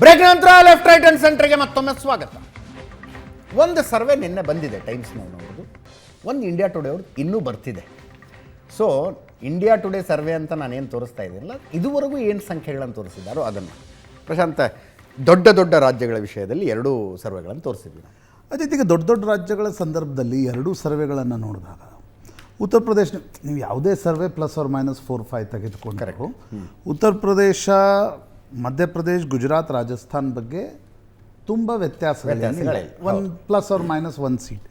Break ನಂತರ left right and ಸೆಂಟರ್ಗೆ ಮತ್ತೊಮ್ಮೆ ಸ್ವಾಗತ. ಒಂದು ಸರ್ವೆ ನಿನ್ನೆ ಬಂದಿದೆ ಟೈಮ್ಸ್ನವ್ರದ್ದು ಒಂದು ಇಂಡಿಯಾ ಟುಡೇ ಅವ್ರದ್ದು ಇನ್ನೂ ಬರ್ತಿದೆ. ಸೊ ಇಂಡಿಯಾ ಟುಡೇ ಸರ್ವೆ ಅಂತ ನಾನೇನು ತೋರಿಸ್ತಾ ಇದ್ದೀನಲ್ಲ ಇದುವರೆಗೂ ಏನು ಸಂಖ್ಯೆಗಳನ್ನು ತೋರಿಸಿದ್ದಾರೋ ಅದನ್ನು. ಪ್ರಶಾಂತ ದೊಡ್ಡ ದೊಡ್ಡ ರಾಜ್ಯಗಳ ವಿಷಯದಲ್ಲಿ ಎರಡೂ ಸರ್ವೆಗಳನ್ನು ತೋರಿಸಿದ್ವಿ ನಾವು ಅದೇ ರೀತಿ ದೊಡ್ಡ ದೊಡ್ಡ ರಾಜ್ಯಗಳ ಸಂದರ್ಭದಲ್ಲಿ ಎರಡೂ ಸರ್ವೆಗಳನ್ನು ನೋಡಿದಾಗ ಉತ್ತರ ಪ್ರದೇಶ ನೀವು ಯಾವುದೇ survey plus or minus four five ತೆಗೆದುಕೊಂಡು ಉತ್ತರ ಪ್ರದೇಶ ಮಧ್ಯಪ್ರದೇಶ್ ಗುಜರಾತ್ ರಾಜಸ್ಥಾನ್ ಬಗ್ಗೆ ತುಂಬ ವ್ಯತ್ಯಾಸಗಳಿಲ್ಲ. ವ್ಯತ್ಯಾಸಗಳಿಲ್ಲ, one plus or minus one seat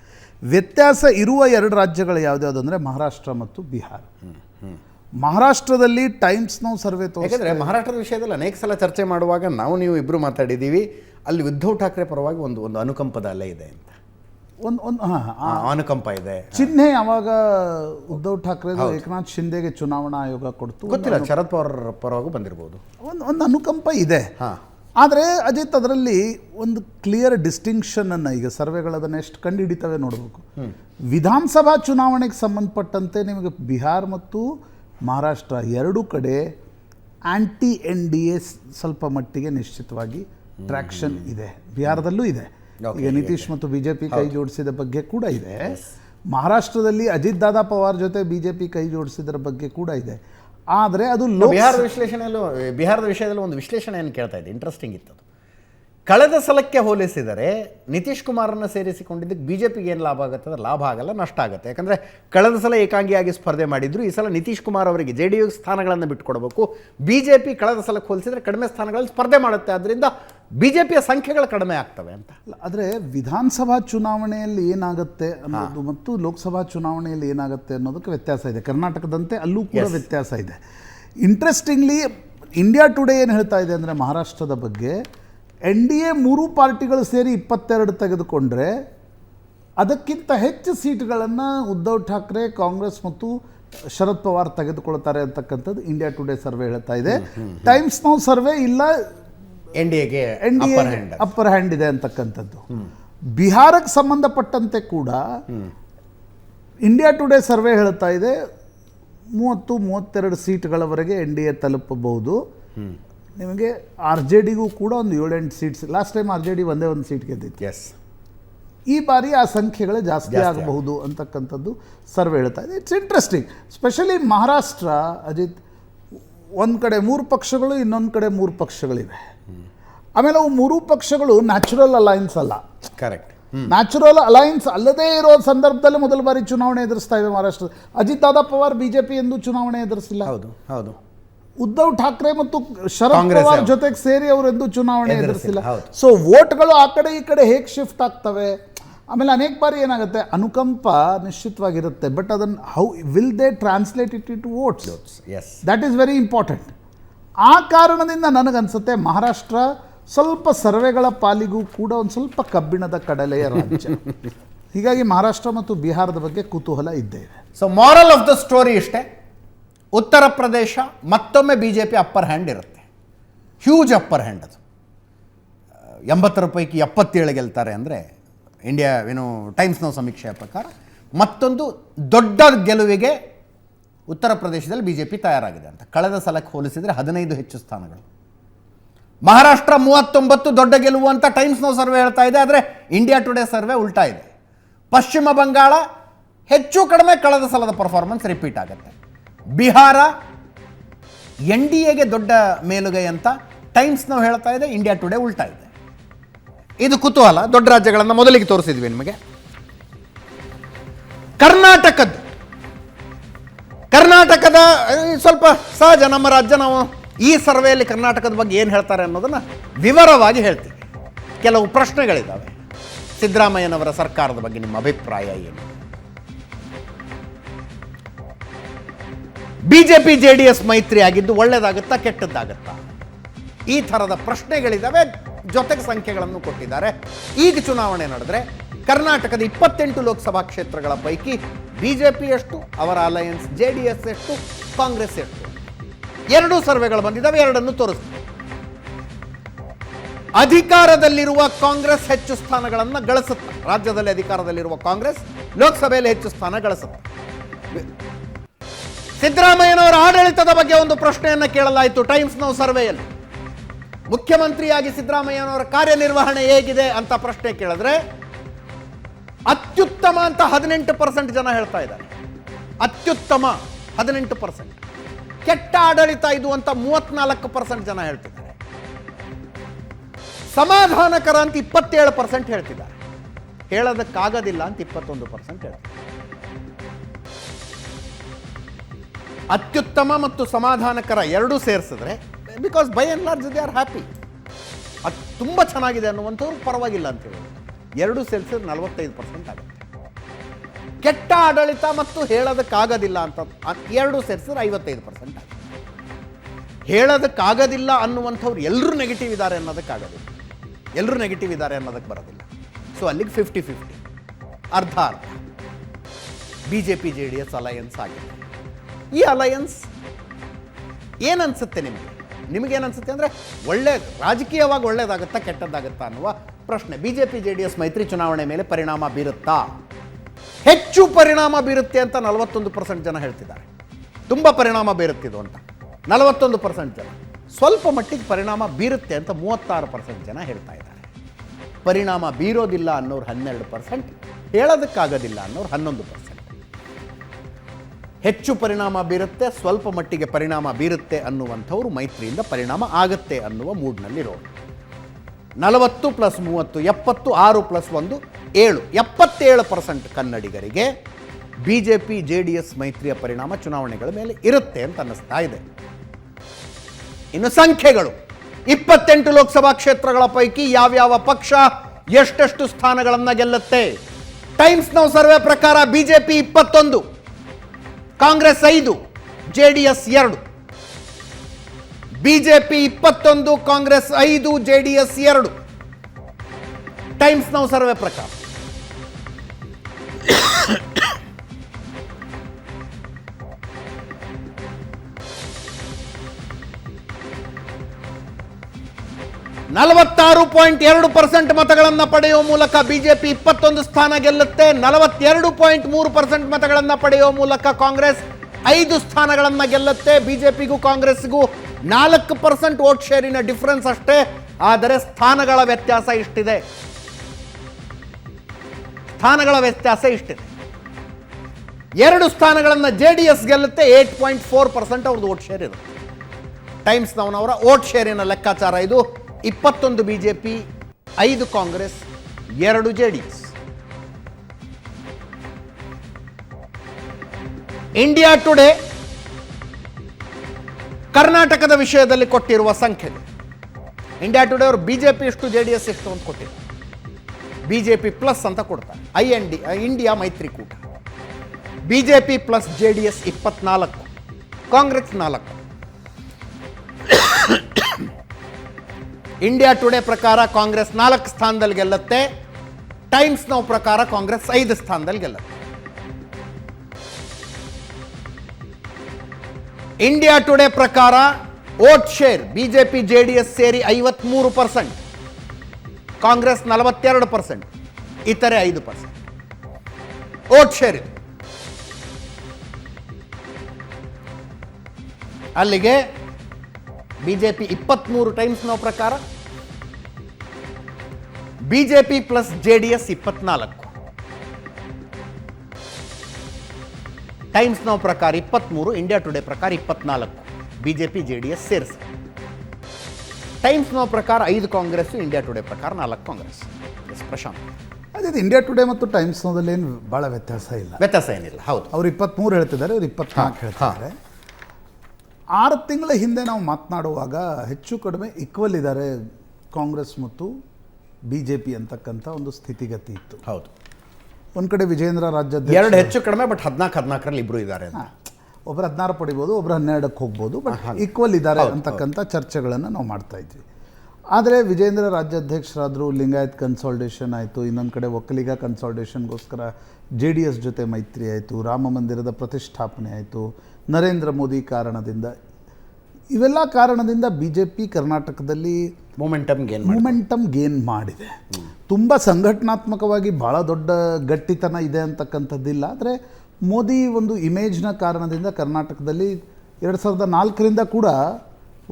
ವ್ಯತ್ಯಾಸ ಇರುವ ಎರಡು ರಾಜ್ಯಗಳು ಯಾವ್ದ್ಯಾವ್ದು ಅಂದರೆ ಮಹಾರಾಷ್ಟ್ರ ಮತ್ತು ಬಿಹಾರ. ಮಹಾರಾಷ್ಟ್ರದಲ್ಲಿ ಟೈಮ್ಸ್ ನೋವು ಸರ್ವೆ ತೋರಿಸ್ ಯಾಕಂದರೆ ಮಹಾರಾಷ್ಟ್ರದ ವಿಷಯದಲ್ಲಿ ಅನೇಕ ಸಲ ಚರ್ಚೆ ಮಾಡುವಾಗ ನಾವು ನೀವು ಇಬ್ಬರು ಮಾತಾಡಿದ್ದೀವಿ ಅಲ್ಲಿ ಉದ್ಧವ್ ಠಾಕ್ರೆ ಪರವಾಗಿ ಒಂದು ಒಂದು ಅನುಕಂಪದ ಅಲೆ ಇದೆ ಅಂತ. ಒಂದು ಒಂದು ಹಾಂ ಅನುಕಂಪ ಇದೆ. ಚಿಹ್ನೆ ಯಾವಾಗ ಉದ್ಧವ್ ಠಾಕ್ರೆ ಏಕನಾಥ್ ಶಿಂದೆಗೆ ಚುನಾವಣಾ ಆಯೋಗ ಕೊಡ್ತು. ಗೊತ್ತಿಲ್ಲ ಶರದ್ ಪವಾರ್ ಪರವಾಗೂ ಬಂದಿರ್ಬೋದು. ಒಂದು ಒಂದು ಅನುಕಂಪ ಇದೆ. ಹಾಂ. ಆದರೆ ಅಜಿತ್ ಅದರಲ್ಲಿ ಒಂದು ಕ್ಲಿಯರ್ ಡಿಸ್ಟಿಂಕ್ಷನನ್ನು ಈಗ ಸರ್ವೆಗಳದನ್ನು ಎಷ್ಟು ಕಂಡು ಹಿಡಿತವೆ ನೋಡಬೇಕು ವಿಧಾನಸಭಾ ಚುನಾವಣೆಗೆ ಸಂಬಂಧಪಟ್ಟಂತೆ ನಿಮಗೆ ಬಿಹಾರ್ ಮತ್ತು ಮಹಾರಾಷ್ಟ್ರ ಎರಡೂ ಕಡೆ ಆಂಟಿ ಎನ್ ಡಿ ಎ ಸ್ವಲ್ಪ ಮಟ್ಟಿಗೆ ನಿಶ್ಚಿತವಾಗಿ ಟ್ರ್ಯಾಕ್ಷನ್ ಇದೆ. ಬಿಹಾರದಲ್ಲೂ ಇದೆ. ಈಗ ನಿತೀಶ್ ಮತ್ತು ಬಿಜೆಪಿ ಕೈ ಜೋಡಿಸಿದ ಬಗ್ಗೆ ಕೂಡ ಇದೆ. ಮಹಾರಾಷ್ಟ್ರದಲ್ಲಿ ಅಜಿತ್ ದಾದಾ ಪವಾರ್ ಜೊತೆ ಬಿಜೆಪಿ ಕೈ ಜೋಡಿಸಿದ್ರ ಬಗ್ಗೆ ಕೂಡ ಇದೆ. ಆದರೆ ಅದು ಬಿಹಾರದ ವಿಶ್ಲೇಷಣೆಯಲ್ಲೂ ಬಿಹಾರದ ವಿಷಯದಲ್ಲಿ ಒಂದು ವಿಶ್ಲೇಷಣೆಯನ್ನು ಕೇಳ್ತಾ ಇದೆ ಇಂಟ್ರೆಸ್ಟಿಂಗ್ ಇತ್ತು ಕಳೆದ ಸಲಕ್ಕೆ ಹೋಲಿಸಿದರೆ ನಿತೀಶ್ ಕುಮಾರನ್ನು ಸೇರಿಸಿಕೊಂಡಿದ್ದಕ್ಕೆ ಬಿ ಜೆ ಪಿಗೆ ಏನು ಲಾಭ ಆಗುತ್ತೆ ಅದು ಲಾಭ ಆಗಲ್ಲ ನಷ್ಟ ಆಗುತ್ತೆ. ಯಾಕಂದರೆ ಕಳೆದ ಸಲ ಏಕಾಂಗಿಯಾಗಿ ಸ್ಪರ್ಧೆ ಮಾಡಿದ್ರು ಈ ಸಲ ನಿತೀಶ್ ಕುಮಾರ್ ಅವರಿಗೆ ಜೆ ಡಿ ಯು ಸ್ಥಾನಗಳನ್ನು ಬಿಟ್ಟುಕೊಡಬೇಕು. ಬಿ ಜೆ ಪಿ ಕಳೆದ ಸಲಕ್ಕೆ ಹೋಲಿಸಿದರೆ ಕಡಿಮೆ ಸ್ಥಾನಗಳಲ್ಲಿ ಸ್ಪರ್ಧೆ ಮಾಡುತ್ತೆ. ಆದ್ದರಿಂದ ಬಿ ಜೆ ಪಿಯ ಸಂಖ್ಯೆಗಳು ಕಡಿಮೆ ಆಗ್ತವೆ ಅಂತ. ಆದರೆ ವಿಧಾನಸಭಾ ಚುನಾವಣೆಯಲ್ಲಿ ಏನಾಗುತ್ತೆ ಅನ್ನೋದು ಮತ್ತು ಲೋಕಸಭಾ ಚುನಾವಣೆಯಲ್ಲಿ ಏನಾಗುತ್ತೆ ಅನ್ನೋದಕ್ಕೆ ವ್ಯತ್ಯಾಸ ಇದೆ. ಕರ್ನಾಟಕದಂತೆ ಅಲ್ಲೂ ಕೂಡ ವ್ಯತ್ಯಾಸ ಇದೆ. ಇಂಟ್ರೆಸ್ಟಿಂಗ್ಲಿ ಇಂಡಿಯಾ ಟುಡೇ ಏನು ಹೇಳ್ತಾ ಇದೆ ಅಂದರೆ ಮಹಾರಾಷ್ಟ್ರದ ಬಗ್ಗೆ ಎನ್ ಡಿ ಎ ಮೂರು ಪಾರ್ಟಿಗಳು ಸೇರಿ ಇಪ್ಪತ್ತೆರಡು ತೆಗೆದುಕೊಂಡ್ರೆ ಅದಕ್ಕಿಂತ ಹೆಚ್ಚು ಸೀಟ್ಗಳನ್ನು ಉದ್ಧವ್ ಠಾಕ್ರೆ ಕಾಂಗ್ರೆಸ್ ಮತ್ತು ಶರದ್ ಪವಾರ್ ತೆಗೆದುಕೊಳ್ತಾರೆ ಅಂತಕ್ಕಂಥದ್ದು ಇಂಡಿಯಾ ಟುಡೇ ಸರ್ವೆ ಹೇಳ್ತಾ ಇದೆ. ಟೈಮ್ಸ್ ನೌ ಸರ್ವೆ ಇಲ್ಲ ಎನ್ ಡಿ ಎಗೆ N D A. Upper hand ಇದೆ ಅಂತಕ್ಕಂಥದ್ದು. ಬಿಹಾರಕ್ಕೆ ಸಂಬಂಧಪಟ್ಟಂತೆ ಕೂಡ ಇಂಡಿಯಾ ಟುಡೇ ಸರ್ವೆ ಹೇಳ್ತಾ ಇದೆ. ಮೂವತ್ತು ಮೂವತ್ತೆರಡು ಸೀಟ್ಗಳವರೆಗೆ ಎನ್ ಡಿ ಎ ತಲುಪಬಹುದು. ನಿಮಗೆ ಆರ್ ಜೆ ಡಿಗೂ ಕೂಡ ಒಂದು ಏಳೆಂಟು seats last time R J D ಒಂದೇ ಒಂದು ಸೀಟ್ ಗೆದ್ದಿತ್ತು. ಎಸ್ ಈ ಬಾರಿ ಆ ಸಂಖ್ಯೆಗಳು ಜಾಸ್ತಿ ಆಗಬಹುದು ಅಂತಕ್ಕಂಥದ್ದು ಸರ್ವೆ ಹೇಳ್ತಾ ಇದೆ. It's interesting specially Maharashtra Ajit ಒಂದು ಕಡೆ ಮೂರು ಪಕ್ಷಗಳು ಇನ್ನೊಂದು ಕಡೆ ಮೂರು ಪಕ್ಷಗಳಿವೆ. ಆಮೇಲೆ ಅವು ಮೂರು ಪಕ್ಷಗಳು ನ್ಯಾಚುರಲ್ ಅಲೈನ್ಸ್ ಅಲ್ಲ. ಕರೆಕ್ಟ್ ನ್ಯಾಚುರಲ್ ಅಲೈನ್ಸ್ ಅಲ್ಲದೇ ಇರೋ ಸಂದರ್ಭದಲ್ಲಿ ಮೊದಲ ಬಾರಿ ಚುನಾವಣೆ ಎದುರಿಸ್ತಾ ಇದೆ ಮಹಾರಾಷ್ಟ್ರ. ಅಜಿತ್ ದಾದಾ ಪವಾರ್ ಬಿಜೆಪಿ ಎಂದು ಚುನಾವಣೆ ಎದುರಿಸಿಲ್ಲ. ಹೌದು ಹೌದು. ಉದ್ಧವ್ ಠಾಕ್ರೆ ಮತ್ತು ಶರದ್ ಪವಾರ್ ಜೊತೆಗೆ ಸೇರಿ ಅವರೆಂದು ಚುನಾವಣೆ ಎದುರಿಸಿಲ್ಲ. ಸೊ ವೋಟ್ಗಳು ಆ ಕಡೆ ಈ ಕಡೆ ಹೇಗೆ ಶಿಫ್ಟ್ ಆಗ್ತವೆ? ಆಮೇಲೆ ಅನೇಕ ಬಾರಿ ಏನಾಗುತ್ತೆ? ಅನುಕಂಪ ನಿಶ್ಚಿತವಾಗಿರುತ್ತೆ. ಬಟ್ ಅದನ್ನು how will they translate it to votes yes that is very important ಆ ಕಾರಣದಿಂದ ನನಗನ್ಸುತ್ತೆ ಮಹಾರಾಷ್ಟ್ರ ಸ್ವಲ್ಪ ಸರ್ವೆಗಳ ಪಾಲಿಗೂ ಕೂಡ ಒಂದು ಸ್ವಲ್ಪ ಕಬ್ಬಿಣದ ಕಡಲೆಯ ರಾಜ್ಯ. ಹೀಗಾಗಿ ಮಹಾರಾಷ್ಟ್ರ ಮತ್ತು ಬಿಹಾರದ ಬಗ್ಗೆ ಕುತೂಹಲ ಇದ್ದೇವೆ ಇದೆ. So moral of the story ಇಷ್ಟೇ? ಉತ್ತರ ಪ್ರದೇಶ, ಮತ್ತೊಮ್ಮೆ B J P upper hand ಇರುತ್ತೆ. ಹ್ಯೂಜ್ ಅಪ್ಪರ್ ಹ್ಯಾಂಡ್ ಅದು. ಎಂಬತ್ತರ ಪೈಕಿ ಎಪ್ಪತ್ತೇಳು ಗೆಲ್ತಾರೆ ಅಂದರೆ ಇಂಡಿಯಾ ಏನು ಟೈಮ್ಸ್ನ ಸಮೀಕ್ಷೆಯ ಪ್ರಕಾರ ಮತ್ತೊಂದು ದೊಡ್ಡ ಗೆಲುವಿಗೆ ಉತ್ತರ ಪ್ರದೇಶದಲ್ಲಿ ಬಿ ಜೆ ಪಿ ತಯಾರಾಗಿದೆ ಅಂತ. ಕಳೆದ ಸಲಕ್ಕೆ ಹೋಲಿಸಿದರೆ ಹದಿನೈದು ಹೆಚ್ಚು ಸ್ಥಾನಗಳು. ಮಹಾರಾಷ್ಟ್ರ ಮೂವತ್ತೊಂಬತ್ತು ದೊಡ್ಡ ಗೆಲುವು ಅಂತ ಟೈಮ್ಸ್ ಸರ್ವೆ ಹೇಳ್ತಾ ಇದೆ, ಆದರೆ ಇಂಡಿಯಾ ಟುಡೇ ಸರ್ವೆ ಉಲ್ಟಾ ಇದೆ. ಪಶ್ಚಿಮ ಬಂಗಾಳ ಹೆಚ್ಚು ಕಡಿಮೆ ಕಳೆದ ಸಲದ ಪರ್ಫಾರ್ಮೆನ್ಸ್ ರಿಪೀಟ್ ಆಗುತ್ತೆ. ಬಿಹಾರ, ಎನ್ ಡಿ ಎಗೆ ದೊಡ್ಡ ಮೇಲುಗೈ ಅಂತ ಟೈಮ್ಸ್ ನಾವು ಹೇಳ್ತಾ ಇದೆ, ಇಂಡಿಯಾ ಟುಡೇ ಉಲ್ಟಾ ಇದೆ. ಇದು ಕುತೂಹಲ, ದೊಡ್ಡ ರಾಜ್ಯಗಳನ್ನು ಮೊದಲಿಗೆ ತೋರಿಸಿದ್ವಿ ನಿಮಗೆ. ಕರ್ನಾಟಕದ್ದು ಕರ್ನಾಟಕದ ಸ್ವಲ್ಪ ಸಹಜ, ನಮ್ಮ ರಾಜ್ಯ ನಾವು ಈ ಸರ್ವೆಯಲ್ಲಿ ಕರ್ನಾಟಕದ ಬಗ್ಗೆ ಏನು ಹೇಳ್ತಾರೆ ಅನ್ನೋದನ್ನು ವಿವರವಾಗಿ ಹೇಳ್ತೀವಿ. ಕೆಲವು ಪ್ರಶ್ನೆಗಳಿದ್ದಾವೆ ಸಿದ್ದರಾಮಯ್ಯನವರ ಸರ್ಕಾರದ ಬಗ್ಗೆ ನಿಮ್ಮ ಅಭಿಪ್ರಾಯ ಏನು? ಬಿಜೆಪಿ ಜೆ ಡಿ ಎಸ್ ಮೈತ್ರಿ ಆಗಿದ್ದು ಒಳ್ಳೇದಾಗುತ್ತಾ ಕೆಟ್ಟದ್ದಾಗುತ್ತಾ? ಈ ಥರದ ಪ್ರಶ್ನೆಗಳಿದ್ದಾವೆ ಜೊತೆಗೆ ಸಂಖ್ಯೆಗಳನ್ನು ಕೊಟ್ಟಿದ್ದಾರೆ. ಈಗ ಚುನಾವಣೆ ನಡೆದರೆ ಕರ್ನಾಟಕದ ಇಪ್ಪತ್ತೆಂಟು ಲೋಕಸಭಾ ಕ್ಷೇತ್ರಗಳ ಪೈಕಿ ಬಿ ಜೆ ಪಿ ಎಷ್ಟು, ಅವರ ಅಲಯನ್ಸ್ ಜೆ ಡಿ ಎಸ್ ಎಷ್ಟು, ಕಾಂಗ್ರೆಸ್ ಎಷ್ಟು? ಎರಡೂ ಸರ್ವೆಗಳು ಬಂದಿದ್ದಾವೆ, ಎರಡನ್ನು ತೋರಿಸ್ತೀವಿ ಅಧಿಕಾರದಲ್ಲಿರುವ ಕಾಂಗ್ರೆಸ್ ಹೆಚ್ಚು ಸ್ಥಾನಗಳನ್ನು ಗಳಿಸುತ್ತೆ. ರಾಜ್ಯದಲ್ಲಿ ಅಧಿಕಾರದಲ್ಲಿರುವ ಕಾಂಗ್ರೆಸ್, ಲೋಕಸಭೆಯಲ್ಲಿ ಹೆಚ್ಚು ಸ್ಥಾನ ಗಳಿಸುತ್ತೆ. ಸಿದ್ದರಾಮಯ್ಯನವರ ಆಡಳಿತದ ಬಗ್ಗೆ ಒಂದು ಪ್ರಶ್ನೆಯನ್ನು ಕೇಳಲಾಯಿತು ಟೈಮ್ಸ್ ನೌ ಸರ್ವೆಯಲ್ಲಿ ಮುಖ್ಯಮಂತ್ರಿಯಾಗಿ ಸಿದ್ದರಾಮಯ್ಯನವರ ಕಾರ್ಯನಿರ್ವಹಣೆ ಹೇಗಿದೆ ಅಂತ ಪ್ರಶ್ನೆ ಕೇಳಿದ್ರೆ ಅತ್ಯುತ್ತಮ ಅಂತ ಹದಿನೆಂಟು ಪರ್ಸೆಂಟ್ ಜನ ಹೇಳ್ತಾ ಇದ್ದಾರೆ. ಅತ್ಯುತ್ತಮ ಹದಿನೆಂಟು ಪರ್ಸೆಂಟ್ ಕೆಟ್ಟ ಆಡಳಿತ ಇದು ಅಂತ ಮೂವತ್ನಾಲ್ಕು ಪರ್ಸೆಂಟ್ ಜನ ಹೇಳ್ತಿದ್ದಾರೆ. ಸಮಾಧಾನಕರ ಅಂತ ಇಪ್ಪತ್ತೇಳು ಪರ್ಸೆಂಟ್ ಹೇಳ್ತಿದ್ದಾರೆ. ಹೇಳೋದಕ್ಕಾಗೋದಿಲ್ಲ ಅಂತ ಇಪ್ಪತ್ತೊಂದು ಪರ್ಸೆಂಟ್ ಹೇಳ್ತಿದ್ದಾರೆ. ಅತ್ಯುತ್ತಮ ಮತ್ತು ಸಮಾಧಾನಕರ ಎರಡೂ ಸೇರಿಸಿದ್ರೆ because by and large they are happy ಅದು ತುಂಬ ಚೆನ್ನಾಗಿದೆ ಅನ್ನುವಂಥವ್ರು ಪರವಾಗಿಲ್ಲ ಅಂತ ಹೇಳಿ. ಎರಡು ಸೇರಿಸಿದ್ರೆ ನಲವತ್ತೈದು ಪರ್ಸೆಂಟ್ ಆಗುತ್ತೆ. ಕೆಟ್ಟ ಆಡಳಿತ ಮತ್ತು ಹೇಳೋದಕ್ಕಾಗೋದಿಲ್ಲ ಅಂತ, ಎರಡು ಸೇರಿಸಿದ್ರೆ ಐವತ್ತೈದು ಪರ್ಸೆಂಟ್ ಆಗುತ್ತೆ. ಹೇಳೋದಕ್ಕಾಗೋದಿಲ್ಲ ಅನ್ನುವಂಥವ್ರು ಎಲ್ಲರೂ ನೆಗೆಟಿವ್ ಇದ್ದಾರೆ ಅನ್ನೋದಕ್ಕಾಗೋದಿಲ್ಲ. ಎಲ್ಲರೂ ನೆಗೆಟಿವ್ ಇದ್ದಾರೆ ಅನ್ನೋದಕ್ಕೆ ಬರೋದಿಲ್ಲ. ಸೊ ಅಲ್ಲಿಗೆ ಫಿಫ್ಟಿ ಫಿಫ್ಟಿ ಅರ್ಧ ಅರ್ಧ. B J P J D S alliance ಆಗಿದೆ. ಈ ಅಲಯನ್ಸ್ ಏನನ್ಸುತ್ತೆ ನಿಮಗೆ? ನಿಮಗೇನನ್ಸುತ್ತೆ ಅಂದರೆ ಒಳ್ಳೆ ರಾಜಕೀಯವಾಗಿ ಒಳ್ಳೇದಾಗುತ್ತಾ ಕೆಟ್ಟದ್ದಾಗುತ್ತಾ ಅನ್ನುವ ಪ್ರಶ್ನೆ. B J P J D S ಮೈತ್ರಿ ಚುನಾವಣೆ ಮೇಲೆ ಪರಿಣಾಮ ಬೀರುತ್ತಾ? ಹೆಚ್ಚು ಪರಿಣಾಮ ಬೀರುತ್ತೆ ಅಂತ ನಲವತ್ತೊಂದು ಪರ್ಸೆಂಟ್ ಜನ ಹೇಳ್ತಿದ್ದಾರೆ. ತುಂಬ ಪರಿಣಾಮ ಬೀರುತ್ತಿದ್ದು ಅಂತ. ನಲವತ್ತೊಂದು ಪರ್ಸೆಂಟ್ ಜನ. ಸ್ವಲ್ಪ ಮಟ್ಟಿಗೆ ಪರಿಣಾಮ ಬೀರುತ್ತೆ ಅಂತ ಮೂವತ್ತಾರು ಪರ್ಸೆಂಟ್ ಜನ ಹೇಳ್ತಾ ಇದ್ದಾರೆ. ಪರಿಣಾಮ ಬೀರೋದಿಲ್ಲ ಅನ್ನೋರು ಹನ್ನೆರಡು ಪರ್ಸೆಂಟ್ ಹೇಳೋದಕ್ಕಾಗೋದಿಲ್ಲ ಅನ್ನೋರು ಹನ್ನೊಂದು ಪರ್ಸೆಂಟ್ ಹೆಚ್ಚು ಪರಿಣಾಮ ಬೀರುತ್ತೆ, ಸ್ವಲ್ಪ ಮಟ್ಟಿಗೆ ಪರಿಣಾಮ ಬೀರುತ್ತೆ ಅನ್ನುವಂಥವ್ರು ಮೈತ್ರಿಯಿಂದ ಪರಿಣಾಮ ಆಗುತ್ತೆ ಅನ್ನುವ ಮೂಡ್ನಲ್ಲಿರೋ. ನಲವತ್ತು ಪ್ಲಸ್ ಮೂವತ್ತು, ಎಪ್ಪತ್ತು, ಆರು ಪ್ಲಸ್ ಒಂದು, ಏಳು, ಎಪ್ಪತ್ತೇಳು ಪರ್ಸೆಂಟ್ ಕನ್ನಡಿಗರಿಗೆ B J P J D S ಮೈತ್ರಿಯ ಪರಿಣಾಮ ಚುನಾವಣೆಗಳ ಮೇಲೆ ಇರುತ್ತೆ ಅಂತ ಅನ್ನಿಸ್ತಾ ಇದೆ. ಇನ್ನು ಸಂಖ್ಯೆಗಳು. ಇಪ್ಪತ್ತೆಂಟು ಲೋಕಸಭಾ ಕ್ಷೇತ್ರಗಳ ಪೈಕಿ ಯಾವ್ಯಾವ ಪಕ್ಷ ಎಷ್ಟೆಷ್ಟು ಸ್ಥಾನಗಳನ್ನು ಗೆಲ್ಲುತ್ತೆ? ಟೈಮ್ಸ್ ನೌ ಸರ್ವೆ ಪ್ರಕಾರ ಬಿಜೆಪಿ ಇಪ್ಪತ್ತೊಂದು ಕಾಂಗ್ರೆಸ್ ಐದು ಜೆ ಡಿ ಎಸ್ ಎರಡು. ಬಿಜೆಪಿ ಇಪ್ಪತ್ತೊಂದು, ಕಾಂಗ್ರೆಸ್ ಐದು ಜೆ ಡಿ ಎಸ್ ಎರಡು. ಟೈಮ್ಸ್ ನಾವು ಸರ್ವೆ ಪ್ರಕಾರ. ನಲವತ್ತಾರು ಪಾಯಿಂಟ್ ಎರಡು ಪರ್ಸೆಂಟ್ ಮತಗಳನ್ನು ಪಡೆಯುವ ಮೂಲಕ ಬಿಜೆಪಿ ಇಪ್ಪತ್ತೊಂದು ಸ್ಥಾನ ಗೆಲ್ಲುತ್ತೆ. ನಲವತ್ತೆರಡು ಪಾಯಿಂಟ್ ಮೂರು ಪರ್ಸೆಂಟ್ ಮತಗಳನ್ನು ಪಡೆಯುವ ಮೂಲಕ ಕಾಂಗ್ರೆಸ್ ಐದು ಸ್ಥಾನಗಳನ್ನು ಗೆಲ್ಲುತ್ತೆ. ಬಿಜೆಪಿಗೂ ಕಾಂಗ್ರೆಸ್ಗೂ ನಾಲ್ಕು ಪರ್ಸೆಂಟ್ ವೋಟ್ ಶೇರಿನ ಡಿಫರೆನ್ಸ್ ಅಷ್ಟೇ. ಆದರೆ ಸ್ಥಾನಗಳ ವ್ಯತ್ಯಾಸ ಇಷ್ಟಿದೆ. ಸ್ಥಾನಗಳ ವ್ಯತ್ಯಾಸ ಇಷ್ಟಿದೆ. ಎರಡು ಸ್ಥಾನಗಳನ್ನು ಜೆ ಡಿ ಎಸ್ ಗೆಲ್ಲುತ್ತೆ. ಏಟ್ ಪಾಯಿಂಟ್ ಫೋರ್ ಪರ್ಸೆಂಟ್ ಅವ್ರದ್ದು ವೋಟ್ ಶೇರ್ ಇರುತ್ತೆ ಟೈಮ್ಸ್ ನವನವರ ವೋಟ್ ಶೇರಿನ ಲೆಕ್ಕಾಚಾರ ಇದು. ಇಪ್ಪತ್ತೊಂದು ಬಿ ಜೆ ಪಿ ಐದು ಕಾಂಗ್ರೆಸ್, ಎರಡು J D S India Today ಕರ್ನಾಟಕದ ವಿಷಯದಲ್ಲಿ ಕೊಟ್ಟಿರುವ ಸಂಖ್ಯೆ. ಇಂಡಿಯಾ ಟುಡೇ ಅವರು ಬಿ ಜೆ ಪಿ ಎಷ್ಟು ಜೆ ಡಿ ಎಸ್ ಎಷ್ಟು ಅಂತ ಕೊಟ್ಟಿದ್ದಾರೆ. ಬಿ ಜೆ ಪ್ಲಸ್ ಅಂತ ಕೊಡ್ತಾರೆ. ಐ ಎನ್ ಡಿ ಇಂಡಿಯಾ ಮೈತ್ರಿಕೂಟ. B J plus J D S ಇಪ್ಪತ್ನಾಲ್ಕು. ಕಾಂಗ್ರೆಸ್ ನಾಲ್ಕು. ಇಂಡಿಯಾ ಟುಡೇ ಪ್ರಕಾರ ಕಾಂಗ್ರೆಸ್ ನಾಲ್ಕು ಸ್ಥಾನದಲ್ಲಿ ಗೆಲ್ಲುತ್ತೆ. ಟೈಮ್ಸ್ ನೌ ಪ್ರಕಾರ ಕಾಂಗ್ರೆಸ್ ಐದು ಸ್ಥಾನದಲ್ಲಿ ಗೆಲ್ಲುತ್ತೆ. ಇಂಡಿಯಾ ಟುಡೇ ಪ್ರಕಾರ vote share BJP J D S ಸೇರಿ ಐವತ್ಮೂರು ಪರ್ಸೆಂಟ್. ಕಾಂಗ್ರೆಸ್ ನಲವತ್ತೆರಡು ಪರ್ಸೆಂಟ್. ಇತರೆ ಐದು ಪರ್ಸೆಂಟ್. ಓಟ್ ಶೇರ್ ಇದು. ಅಲ್ಲಿಗೆ ಬಿಜೆಪಿ ಇಪ್ಪತ್ತ್ಮೂರು ಟೈಮ್ಸ್ ನಾವು ಪ್ರಕಾರ BJP plus J D S ಇಪ್ಪತ್ನಾಲ್ಕು. ಟೈಮ್ಸ್ ನಾವು ಪ್ರಕಾರ ಇಪ್ಪತ್ತ್ಮೂರು ಇಂಡಿಯಾ ಟುಡೇ ಪ್ರಕಾರ ಇಪ್ಪತ್ನಾಲ್ಕು. ಬಿಜೆಪಿ ಜೆ ಡಿ ಎಸ್ ಸೇರಿಸಿ. ಟೈಮ್ಸ್ ನಾವು ಪ್ರಕಾರ ಐದು ಕಾಂಗ್ರೆಸ್ ಇಂಡಿಯಾ ಟುಡೇ ಪ್ರಕಾರ ನಾಲ್ಕು ಕಾಂಗ್ರೆಸ್. ಎಸ್ ಪ್ರಶಾಂತ್. ಅದೇ ಇಂಡಿಯಾ ಟುಡೇ ಮತ್ತು ಟೈಮ್ಸ್ ನೋದಲ್ಲಿ ಏನು ಭಾಳ ವ್ಯತ್ಯಾಸ ಇಲ್ಲ. ವ್ಯತ್ಯಾಸ ಏನಿಲ್ಲ ಹೌದು. ಅವ್ರು ಇಪ್ಪತ್ತ್ಮೂರು ಹೇಳ್ತಿದ್ದಾರೆ ಅವ್ರು ಇಪ್ಪತ್ನಾಲ್ಕು ಹೇಳ್ತಿದ್ದಾರೆ. ಆರು ತಿಂಗಳ ಹಿಂದೆ ನಾವು ಮಾತನಾಡುವಾಗ ಹೆಚ್ಚು ಕಡಿಮೆ ಇಕ್ವಲ್ ಇದ್ದಾರೆ ಕಾಂಗ್ರೆಸ್ ಮತ್ತು ಬಿ ಜೆ ಪಿ ಅಂತಕ್ಕಂಥ ಒಂದು ಸ್ಥಿತಿಗತಿ ಇತ್ತು. ಹೌದು. ಒಂದು ಕಡೆ ವಿಜೇಂದ್ರ ರಾಜ್ಯದ ಎರಡು ಹೆಚ್ಚು ಕಡಿಮೆ ಬಟ್ ಹದಿನಾಲ್ಕು ಹದಿನಾಲ್ಕರಲ್ಲಿ ಇಬ್ಬರು ಇದ್ದಾರೆ ಒಬ್ಬರು ಹದಿನಾರು ಪಡಿಬೋದು ಒಬ್ಬರು ಹನ್ನೆರಡಕ್ಕೆ ಹೋಗ್ಬೋದು ಬಟ್ ಈಕ್ವಲ್ ಇದ್ದಾರೆ ಅಂತಕ್ಕಂಥ ಚರ್ಚೆಗಳನ್ನು ನಾವು ಮಾಡ್ತಾ ಇದ್ವಿ. ಆದರೆ ವಿಜೇಂದ್ರ ರಾಜ್ಯಾಧ್ಯಕ್ಷರಾದರು ಲಿಂಗಾಯತ್ ಕನ್ಸಾಲ್ಟೇಷನ್ ಆಯಿತು ಇನ್ನೊಂದು ಕಡೆ ಒಕ್ಕಲಿಗ ಕನ್ಸಾಲ್ಟೇಷನ್ಗೋಸ್ಕರ ಜೆ ಡಿ ಎಸ್ ಜೊತೆ ಮೈತ್ರಿ ಆಯಿತು ರಾಮ ಮಂದಿರದ ಪ್ರತಿಷ್ಠಾಪನೆ ಆಯಿತು ನರೇಂದ್ರ ಮೋದಿ ಕಾರಣದಿಂದ ಇವೆಲ್ಲ ಕಾರಣದಿಂದ ಬಿ ಜೆ ಪಿ ಕರ್ನಾಟಕದಲ್ಲಿ ಮೊಮೆಂಟಮ್ ಗೇನ್ ಮೊಮೆಂಟಮ್ ಗೇನ್ ಮಾಡಿದೆ. ತುಂಬ ಸಂಘಟನಾತ್ಮಕವಾಗಿ ಭಾಳ ದೊಡ್ಡ ಗಟ್ಟಿತನ ಇದೆ ಅಂತಕ್ಕಂಥದ್ದಿಲ್ಲ. ಆದರೆ ಮೋದಿ ಒಂದು ಇಮೇಜ್ನ ಕಾರಣದಿಂದ ಕರ್ನಾಟಕದಲ್ಲಿ ಎರಡು ಸಾವಿರದ ನಾಲ್ಕರಿಂದ ಕೂಡ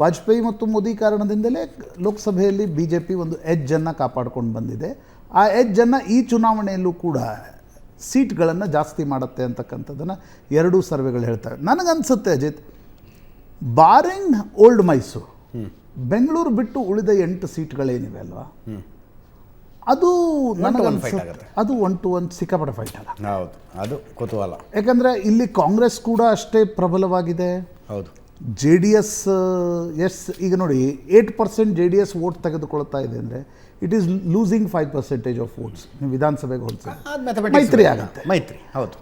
ವಾಜಪೇಯಿ ಮತ್ತು ಮೋದಿ ಕಾರಣದಿಂದಲೇ ಲೋಕಸಭೆಯಲ್ಲಿ ಬಿ ಜೆ ಪಿ ಒಂದು ಎಜ್ಜನ್ನು ಕಾಪಾಡ್ಕೊಂಡು ಬಂದಿದೆ. ಆ ಎಜ್ಜನ್ನು ಈ ಚುನಾವಣೆಯಲ್ಲೂ ಕೂಡ ಸೀಟ್ಗಳನ್ನು ಜಾಸ್ತಿ ಮಾಡುತ್ತೆ ಅಂತಕ್ಕಂಥದ್ದನ್ನು ಎರಡೂ ಸರ್ವೆಗಳು ಹೇಳ್ತವೆ. ನನಗನ್ಸುತ್ತೆ ಅಜಿತ್ ಬಾರಿಂಗ್ ಓಲ್ಡ್ ಮೈಸೂರು. ಬೆಂಗಳೂರು ಬಿಟ್ಟು ಉಳಿದ ಎಂಟು ಸೀಟ್ಗಳೇನಿವೆ ಅಲ್ವಾ? ಅದು ನನಗೆ. ಅದು ಒನ್ ಟು ಒನ್ ಸಿಕ್ಕಾಪಟ್ಟೆ ಫೈಟ್ ಅಲ್ಲ. ಹೌದು. ಅದು ಕುತೂಹಲ. ಯಾಕಂದರೆ ಇಲ್ಲಿ ಕಾಂಗ್ರೆಸ್ ಕೂಡ ಅಷ್ಟೇ ಪ್ರಬಲವಾಗಿದೆ. ಹೌದು. ಜೆ ಡಿ ಎಸ್ ಎಸ್ ಈಗ ನೋಡಿ eight percent J D S vote ತೆಗೆದುಕೊಳ್ತಾ ಇದೆ ಅಂದರೆ it is losing five percentage of votes ನೀವು ವಿಧಾನಸಭೆಗೆ ಹೋಲಿಸಿದ್ರೆ ಮೈತ್ರಿ ಆಗುತ್ತೆ. ಮೈತ್ರಿ. ಹೌದು.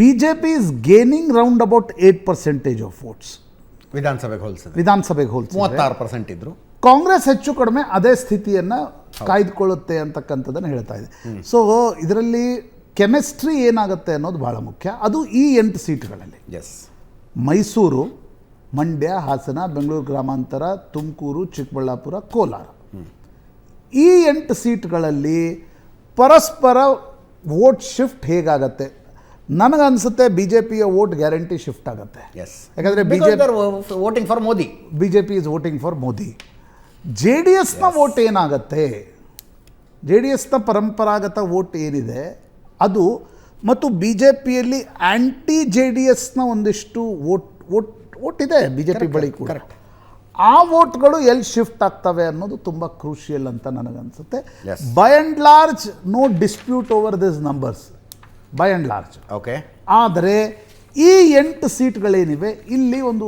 B J P is gaining round about eight percentage of votes ವಿಧಾನಸಭೆಗೆ ಹೋಲಿಸಿದ್ರೆ. ವಿಧಾನಸಭೆಗೆ ಹೋಲಿಸಿದ್ರೆ. ಮೂವತ್ತಾರು ಪರ್ಸೆಂಟ್ ಇದ್ರು. ಕಾಂಗ್ರೆಸ್ ಹೆಚ್ಚು ಕಡಿಮೆ ಅದೇ ಸ್ಥಿತಿಯನ್ನು ಕಾಯ್ದುಕೊಳ್ಳುತ್ತೆ ಅಂತಕ್ಕಂಥದ್ದನ್ನು ಹೇಳ್ತಾ ಇದೆ. ಸೊ ಇದರಲ್ಲಿ ಕೆಮಿಸ್ಟ್ರಿ ಏನಾಗುತ್ತೆ ಅನ್ನೋದು ಭಾಳ ಮುಖ್ಯ. ಅದು ಈ ಎಂಟು ಸೀಟ್ಗಳಲ್ಲಿ. ಎಸ್ ಮೈಸೂರು ಮಂಡ್ಯ ಹಾಸನ ಬೆಂಗಳೂರು ಗ್ರಾಮಾಂತರ ತುಮಕೂರು ಚಿಕ್ಕಬಳ್ಳಾಪುರ ಕೋಲಾರ. ಈ ಎಂಟು ಸೀಟ್ಗಳಲ್ಲಿ ಪರಸ್ಪರ ವೋಟ್ ಶಿಫ್ಟ್ ಹೇಗಾಗತ್ತೆ? ನನಗನ್ಸುತ್ತೆ ಬಿ ಜೆ ಪಿಯ ವೋಟ್ ಗ್ಯಾರಂಟಿ ಶಿಫ್ಟ್ ಆಗುತ್ತೆ. ಎಸ್ ಯಾಕಂದರೆ B J voting for Modi B J P is voting for Modi. J D ಎಸ್ನ ವೋಟ್ ಏನಾಗತ್ತೆ? ಜೆ ಡಿ ಎಸ್ನ ಪರಂಪರಾಗತ ವೋಟ್ ಏನಿದೆ? ಅದು ಮತ್ತು ಬಿ ಜೆ ಪಿಯಲ್ಲಿ ಆ್ಯಂಟಿ ಜೆ ಡಿ ಎಸ್ನ ಒಂದಿಷ್ಟು ವೋಟ್ ವೋಟ್ ವೋಟ್ ಇದೆ ಬಿ ಜೆ ಪಿ ಬಳಿ ಕೂಡ. ಆ ವೋಟ್ಗಳು ಎಲ್ಲಿ ಶಿಫ್ಟ್ ಆಗ್ತವೆ ಅನ್ನೋದು ತುಂಬ ಕ್ರೂಷಿಯಲ್ ಅಂತ ನನಗನ್ಸುತ್ತೆ. By and large no dispute over this numbers by and large okay ಆದರೆ ಈ ಎಂಟು ಸೀಟ್ಗಳೇನಿವೆ ಇಲ್ಲಿ ಒಂದು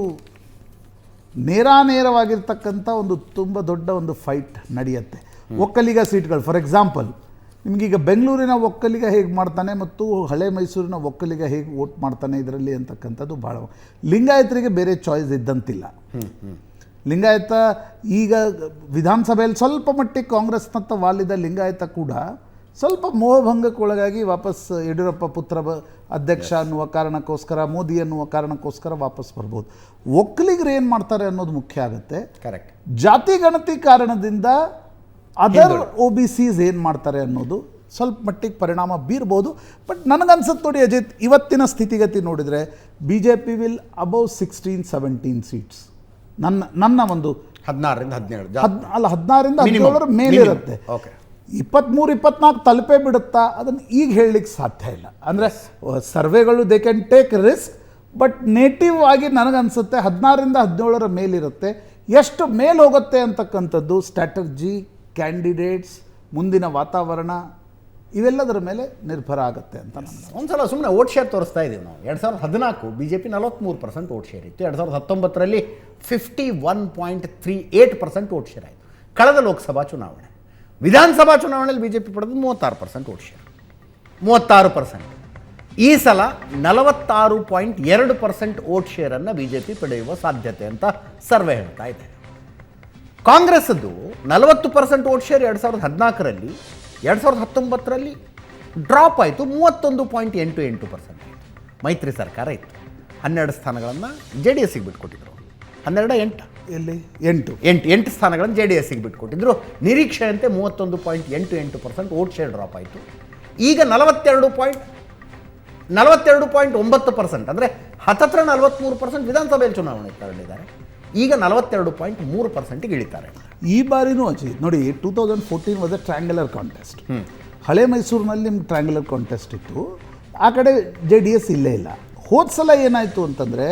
ನೇರಾನೇರವಾಗಿರ್ತಕ್ಕಂಥ ಒಂದು ತುಂಬ ದೊಡ್ಡ ಒಂದು ಫೈಟ್ ನಡೆಯುತ್ತೆ. ಒಕ್ಕಲಿಗ ಸೀಟ್ಗಳು ಫಾರ್ ಎಕ್ಸಾಂಪಲ್ ನಿಮಗೀಗ ಬೆಂಗಳೂರಿನ ಒಕ್ಕಲಿಗ ಹೇಗೆ ಮಾಡ್ತಾನೆ ಮತ್ತು ಹಳೆ ಮೈಸೂರಿನ ಒಕ್ಕಲಿಗ ಹೇಗೆ ವೋಟ್ ಮಾಡ್ತಾನೆ ಇದರಲ್ಲಿ ಅಂತಕ್ಕಂಥದ್ದು ಭಾಳ ಲಿಂಗಾಯತರಿಗೆ ಬೇರೆ ಚಾಯ್ಸ್ ಇದ್ದಂತಿಲ್ಲ. ಲಿಂಗಾಯತ ಈಗ ವಿಧಾನಸಭೆಯಲ್ಲಿ ಸ್ವಲ್ಪ ಮಟ್ಟಿಗೆ ಕಾಂಗ್ರೆಸ್ನತ್ತ ವಾಲಿದ ಲಿಂಗಾಯತ ಕೂಡ ಸ್ವಲ್ಪ ಮೋಹಭಂಗಕ್ಕೊಳಗಾಗಿ ವಾಪಸ್ ಯಡಿಯೂರಪ್ಪ ಪುತ್ರ ಅಧ್ಯಕ್ಷ ಅನ್ನುವ ಕಾರಣಕ್ಕೋಸ್ಕರ ಮೋದಿ ಅನ್ನುವ ಕಾರಣಕ್ಕೋಸ್ಕರ ವಾಪಸ್ ಬರ್ಬೋದು. ಒಕ್ಕಲಿಗರು ಏನು ಮಾಡ್ತಾರೆ ಅನ್ನೋದು ಮುಖ್ಯ ಆಗುತ್ತೆ. ಕರೆಕ್ಟ್ ಜಾತಿ ಗಣತಿ ಕಾರಣದಿಂದ ಅದರ್ ಒ ಬಿ ಸಿಸ್ ಏನು ಮಾಡ್ತಾರೆ ಅನ್ನೋದು ಸ್ವಲ್ಪ ಮಟ್ಟಿಗೆ ಪರಿಣಾಮ ಬೀರ್ಬೋದು. ಬಟ್ ನನಗನ್ಸುತ್ತೆ ನೋಡಿ ಅಜಿತ್ ಇವತ್ತಿನ ಸ್ಥಿತಿಗತಿ ನೋಡಿದರೆ B J P will above sixteen seventeen seats ನನ್ನ ನನ್ನ ಒಂದು ಹದಿನಾರರಿಂದ ಹದಿನೇಳು. ಹದ್ ಅಲ್ಲ ಹದಿನಾರರಿಂದ. ಹದಿನೇಳರ ಮೇಲಿರುತ್ತೆ. Minimum. ಇಪ್ಪತ್ತ್ಮೂರು ಇಪ್ಪತ್ನಾಲ್ಕು ತಲುಪೇ ಬಿಡುತ್ತಾ? ಅದನ್ನು ಈಗ ಹೇಳಲಿಕ್ಕೆ ಸಾಧ್ಯ ಇಲ್ಲ. ಅಂದರೆ ಸರ್ವೆಗಳು they can take risk but native ಆಗಿ ನನಗನ್ಸುತ್ತೆ ಹದಿನಾರರಿಂದ ಹದಿನೇಳರ ಮೇಲಿರುತ್ತೆ. ಎಷ್ಟು ಮೇಲೆ ಹೋಗುತ್ತೆ ಅಂತಕ್ಕಂಥದ್ದು ಸ್ಟ್ರಾಟಜಿ ಕ್ಯಾಂಡಿಡೇಟ್ಸ್ ಮುಂದಿನ ವಾತಾವರಣ ಇವೆಲ್ಲದರ ಮೇಲೆ ನಿರ್ಭರ ಆಗುತ್ತೆ ಅಂತ ಒಂದು ಸಲ ಸುಮ್ಮನೆ ಓಟ್ ಶೇರ್ ತೋರಿಸ್ತಾ ಇದ್ದೀವಿ ನಾವು. ಎರಡು ಸಾವಿರದ ಹದಿನಾಲ್ಕು ಬಿ ಜೆ ಪಿ ನಲವತ್ತ್ಮೂರು ಪರ್ಸೆಂಟ್ ಓಟ್ ಶೇರ್ ಇತ್ತು. ಎರಡು ಸಾವಿರದ ಹತ್ತೊಂಬತ್ತರಲ್ಲಿ fifty one point three eight percent vote share ಆಯಿತು. ಕಳೆದ ಲೋಕಸಭಾ ಚುನಾವಣೆ. ವಿಧಾನಸಭಾ ಚುನಾವಣೆಯಲ್ಲಿ ಬಿ ಜೆ ಪಿ ಪಡೆದು ಮೂವತ್ತಾರು ಪರ್ಸೆಂಟ್ ಓಟ್ ಶೇರ್ ಮೂವತ್ತಾರು ಪರ್ಸೆಂಟ್ ಈ ಸಲ ನಲವತ್ತಾರು ಪಾಯಿಂಟ್ ಎರಡು ಪರ್ಸೆಂಟ್ ಓಟ್ ಶೇರನ್ನು ಬಿ ಜೆ ಪಿ ಪಡೆಯುವ ಸಾಧ್ಯತೆ ಅಂತ ಸರ್ವೆ ಹೇಳ್ತಾ ಇದೆ. ಕಾಂಗ್ರೆಸ್ಸದ್ದು ನಲವತ್ತು ಪರ್ಸೆಂಟ್ ಓಟ್ ಶೇರ್ ಎರಡು ಸಾವಿರದ ಹದಿನಾಲ್ಕರಲ್ಲಿ, ಎರಡು ಸಾವಿರದ ಹತ್ತೊಂಬತ್ತರಲ್ಲಿ ಡ್ರಾಪ್ ಆಯಿತು ಮೂವತ್ತೊಂದು ಪಾಯಿಂಟ್ ಎಂಟು ಎಂಟು ಪರ್ಸೆಂಟ್ ಮೈತ್ರಿ ಸರ್ಕಾರ ಇತ್ತು. ಹನ್ನೆರಡು ಸ್ಥಾನಗಳನ್ನು ಜೆ ಡಿ ಎಸ್ಸಿಗೆ ಬಿಟ್ಕೊಟ್ಟಿದ್ರು. ಹನ್ನೆರಡು ಎಂಟು. ಎಲ್ಲಿ? ಎಂಟು. ಎಂಟು ಎಂಟು ಸ್ಥಾನಗಳನ್ನು ಜೆ ಡಿ ಎಸ್ಸಿಗೆ ಬಿಟ್ಕೊಟ್ಟಿದ್ರು ನಿರೀಕ್ಷೆಯಂತೆ ಮೂವತ್ತೊಂದು ಪಾಯಿಂಟ್ ಎಂಟು ಎಂಟು ಪರ್ಸೆಂಟ್ ಓಟ್ ಶೇರ್ ಡ್ರಾಪ್ ಆಯಿತು. ಈಗ ನಲವತ್ತೆರಡು ಪಾಯಿಂಟ್ ನಲವತ್ತೆರಡು ಪಾಯಿಂಟ್ ಒಂಬತ್ತು ಪರ್ಸೆಂಟ್ ಅಂದರೆ ಹತ್ತತ್ರ ನಲವತ್ತ್ಮೂರು ಪರ್ಸೆಂಟ್ ವಿಧಾನಸಭೆಯಲ್ಲಿ ಚುನಾವಣೆ ತಗೊಂಡಿದ್ದಾರೆ ಈಗ ನಲವತ್ತೆರಡು ಪಾಯಿಂಟ್ ಮೂರು ಪರ್ಸೆಂಟಿಗೆ ಇಳಿತಾರೆ. ಈ ಬಾರಿನೂ ಅಜಿ ನೋಡಿ two thousand fourteen was a triangular contest ಹಳೆ ಮೈಸೂರಿನಲ್ಲಿ ನಿಮ್ಗೆ ಟ್ರ್ಯಾಂಗ್ಯುಲರ್ ಕಾಂಟೆಸ್ಟ್ ಇತ್ತು. ಆ ಕಡೆ ಜೆ ಡಿ ಎಸ್ ಇಲ್ಲೇ ಇಲ್ಲ. ಹೋದ ಸಲ ಏನಾಯಿತು ಅಂತಂದರೆ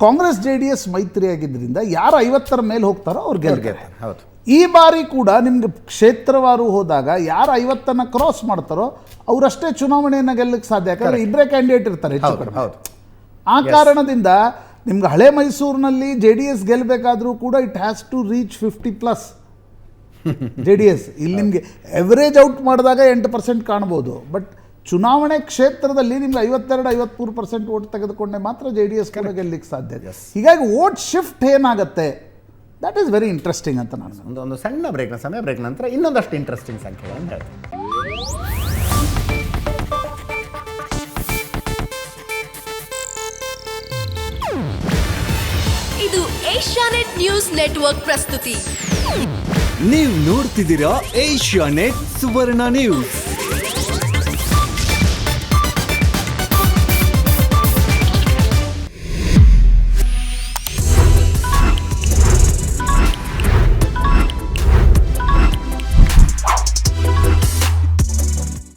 ಕಾಂಗ್ರೆಸ್ ಜೆ ಡಿ ಎಸ್ ಮೈತ್ರಿ ಆಗಿದ್ದರಿಂದ ಯಾರು ಐವತ್ತರ ಮೇಲೆ ಹೋಗ್ತಾರೋ ಅವ್ರು ಗೆಲ್ತಾರೆ ಹೌದು. ಈ ಬಾರಿ ಕೂಡ ನಿಮ್ಗೆ ಕ್ಷೇತ್ರವಾರು ಹೋದಾಗ ಯಾರು ಐವತ್ತನ್ನು ಕ್ರಾಸ್ ಮಾಡ್ತಾರೋ ಅವರಷ್ಟೇ ಚುನಾವಣೆಯನ್ನು ಗೆಲ್ಲಕ್ಕೆ ಸಾಧ್ಯ. ಯಾಕಂದ್ರೆ ಇಬ್ಬರೇ ಕ್ಯಾಂಡಿಡೇಟ್ ಇರ್ತಾರೆ ಹೆಚ್ಚು ಹೌದು ಕಡಿಮೆ. ಹೌದು. ಆ ಕಾರಣದಿಂದ ನಿಮ್ಗೆ ಹಳೆ ಮೈಸೂರಿನಲ್ಲಿ ಜೆ ಡಿ ಎಸ್ ಗೆಲ್ಲಬೇಕಾದ್ರೂ ಕೂಡ it has to reach fifty plus J D S. ಇಲ್ಲಿ ನಿಮಗೆ ಎವರೇಜ್ ಔಟ್ ಮಾಡಿದಾಗ ಎಂಟು ಪರ್ಸೆಂಟ್ ಕಾಣ್ಬೋದು. ಬಟ್ ಚುನಾವಣೆ ಕ್ಷೇತ್ರದಲ್ಲಿ ನಿಮ್ಗೆ ಐವತ್ತೆರಡು ಐವತ್ಮೂರು ಪರ್ಸೆಂಟ್ ಓಟ್ ತೆಗೆದುಕೊಂಡೆ ಮಾತ್ರ ಜೆ ಡಿ ಎಸ್ ಕೂಡ ಗೆಲ್ಲಕ್ಕೆ ಸಾಧ್ಯ. ಹೀಗಾಗಿ ಓಟ್ ಶಿಫ್ಟ್ ಏನಾಗುತ್ತೆ? ದಟ್ ಈಸ್ ವೆರಿ ಇಂಟ್ರೆಸ್ಟಿಂಗ್ ಅಂತ ನಾನು ಒಂದು ಒಂದು ಸಣ್ಣ ಬ್ರೇಕ್ನ ಸಮಯ ಬ್ರೇಕ್ ನಂತರ ಇನ್ನೊಂದಷ್ಟು ಇಂಟ್ರೆಸ್ಟಿಂಗ್ ಸಂಖ್ಯೆ ಹೇಳ್ತೀನಿ. ಇದು ಏಷ್ಯಾನೆಟ್ ನ್ಯೂಸ್ ನೆಟ್ವರ್ಕ್ ಪ್ರಸ್ತುತಿ. ನೀವು ನೋಡ್ತಿದ್ದೀರಾ ಏಷ್ಯಾ ನೆಟ್ ಸುವರ್ಣ ನ್ಯೂಸ್.